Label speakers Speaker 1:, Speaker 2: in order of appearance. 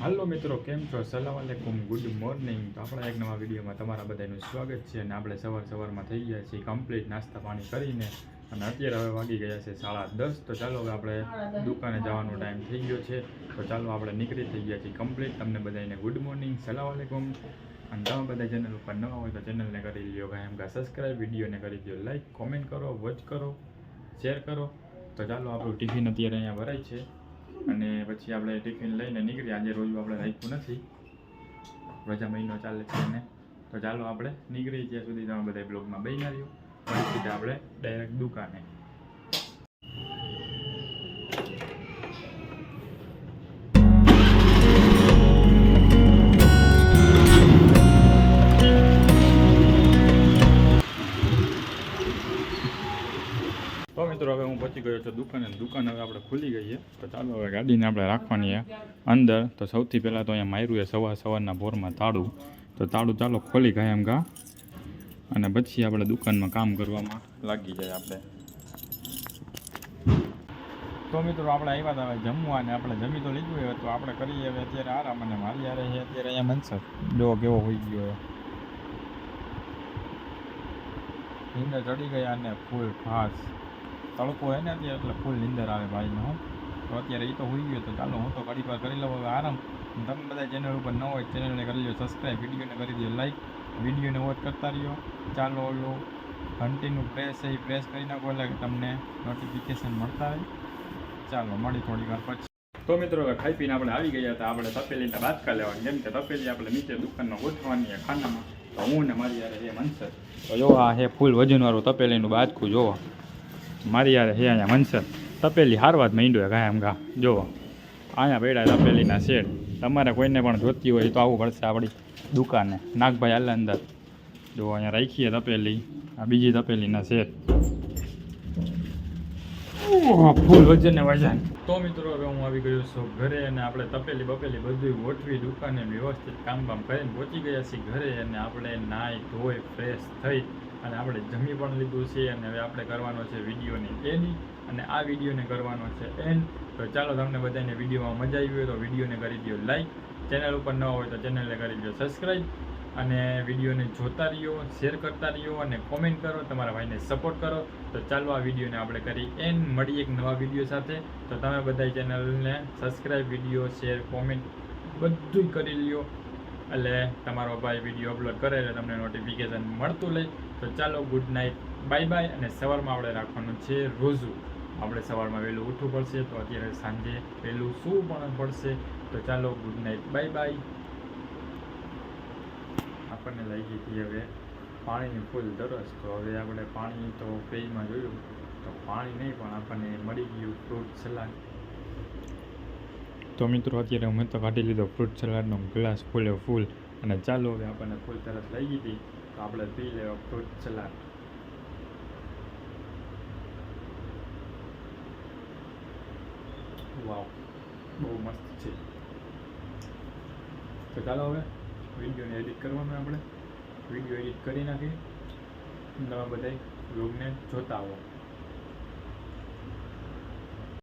Speaker 1: હાલો મિત્રો કેમ છો? સલામ અલેકુમ ગુડ મોર્નિંગ. તો આપણા એક નવા વિડીયોમાં તમારા બધાનું સ્વાગત છે અને આપણે સવાર સવારમાં થઈ ગયા છીએ કમ્પ્લીટ નાસ્તા પાણી કરીને અને અત્યારે હવે વાગી ગયા છે સાડા દસ. તો ચાલો હવે આપણે દુકાને જવાનો ટાઈમ થઈ ગયો છે. તો ચાલો આપણે નીકળી થઈ ગયા છીએ કમ્પ્લીટ. તમને બધાને ગુડ મોર્નિંગ સલામ અલેકુમ અને તમે બધા ચેનલ ઉપર નવા હોય તો ચેનલને કરી લ્યો એમ કાં સબસ્ક્રાઈબ વિડીયોને કરી દો લાઈક કોમેન્ટ કરો વોચ કરો શેર કરો. તો ચાલો આપણું ટિફિન અત્યારે અહીંયા ભરાય છે. અને પછી આપણે ટિફિન લઈને નીકળીએ. આજે રોજ આપણે રાખ્યું નથી. રજા મહિનો ચાલે છે તો ચાલો આપણે નીકળી જ્યાં સુધી તમે બધા બ્લોગમાં બની રહ્યો. પછી આપણે ડાયરેક્ટ દુકાને. તો મિત્રો, હવે હું પહોંચી ગયો છું દુકાને. દુકાન હવે આપણે ખુલી ગઈ છે. તો ચાલો, હવે ગાડીને આપણે રાખવાની અંદર, તો સૌથી પહેલાં તો અહીંયા માર્યું સવાર સવારના ભોરમાં તાળું. તો તાળું ચાલો ખોલી ગયા એમ ગા. અને પછી આપણે દુકાનમાં કામ કરવામાં લાગી જાય આપણે. તો મિત્રો, આપણે આવ્યા હતા જમવા અને આપણે જમી તો લીધું હોય તો આપણે કરીએ હવે અત્યારે આરામ અને મારી યારે છે અત્યારે અહીંયા મનસર જો કેવો હોઈ ગયો નીંદર ચડી ગયા અને ફૂલ ફાસ તડકો હોય ને અત્યારે એટલે ફૂલ નીંદર આવે ભાઈને હું. તો અત્યારે એ તો હોઈ ગયો તો ચાલો હું તો ઘડીક વાર કરી લઉં હવે આરામ. તમે બધા ચેનલ ઉપર ન હોય ચેનલને કરી લો સબસ્ક્રાઈબ વિડીયોને કરી દો લાઈક વિડીયોને વોચ કરતા રહ્યો. ચાલો ઓલું ઘંટીનું પ્રેસ એ પ્રેસ કરી નાખો એટલે તમને નોટિફિકેશન મળતા રહે. ચાલો મળી થોડી વાર પછી. તો મિત્રો હવે ખાઈ પીને આપણે આવી ગયા હતા. આપણે તપેલીના બાદકા લેવાની. જેમ કે તપેલી આપણે નીચે દુકાનમાં ગોઠવાની ખાનામાં. તો હું ને મારી યારે હે મનસર. તો જો આ હે ફૂલ વજનવાળું તપેલીનું બાદકું જોવો. મારી યાર હે અહીંયા મનસર. તપેલી હારવાત માંડ્યો ગાય એમ ગા. જો અહીંયા પડ્યા તપેલીના શેડ. તમારે કોઈને પણ જોતી હોય તો આવવું પડશે આપણી દુકાને. નાગભાઈ હાલ અંદર. જો અહીંયા રાખીએ તપેલી. આ બીજી તપેલીના શેડ. ફૂલ વજન ને વજન. તો મિત્રો, હવે હું આવી ગયો છું ઘરે અને આપણે તપેલી બપેલી બધું ગોઠવી, દુકાને વ્યવસ્થિત કામ બામ કરીને પહોંચી ગયા છીએ ઘરે અને આપણે નાહી ધોઈ ફ્રેશ થઈ અને આપણે જમી પણ લીધું છે અને હવે આપણે કરવાનો છે વિડીયોની એની અને આ વિડીયોને કરવાનો છે એન્ડ તો ચાલો તમને બધાને વિડીયોમાં મજા આવી હોય તો વિડીયોને કરી દો લાઈક ચેનલ ઉપર ન હોય તો ચેનલને કરી દો સબસ્ક્રાઈબ અને વિડીયોને જોતા રહ્યો શેર કરતા રહ્યો અને કોમેન્ટ કરો, તમારા ભાઈને સપોર્ટ કરો. તો ચાલો આ વિડીયોને આપણે કરી એન મળી એક નવા વીડિયો સાથે. તો તમે બધા ચેનલને સબસ્ક્રાઈબ વીડિયો શેર કોમેન્ટ બધું કરી લ્યો. એટલે તમારો ભાઈ વીડિયો અપલોડ કરે એટલે તમને નોટિફિકેશન મળતું લે તો ચાલો ગુડ નાઇટ બાય બાય અને સવારમાં આપણે રાખવાનું છે રોઝું આપણે સવારમાં વહેલું ઉઠવું પડશે તો અત્યારે સાંજે વહેલું સૂવું પણ પડશે. તો ચાલો ગુડ નાઇટ બાય બાય આપણને લાગી હતી હવે પાણીની ફૂલ દરસ. તો હવે આપણે પાણી તો પેજમાં જોયું. તો પાણી નહીં, પણ આપણને મળી ગયું ફ્રૂટ સલાડ તો મિત્રો અત્યારે અમે તો કાઢી લીધો. ફ્રૂટ સલાડનો ગ્લાસ ફૂલે ફૂલ. અને ચાલો હવે આપણને ફૂલ તરસ લઈ હતી, તો આપણે પી લેવા ફ્રૂટ સલાડ. વાવ, બહુ મસ્ત છે. તો ચાલો હવે વિડીયોને એડિટ કરવાનું આપણે. વીડિયો એડિટ કરી નાખી. નવા બધા બ્લોગને જોતા આવો.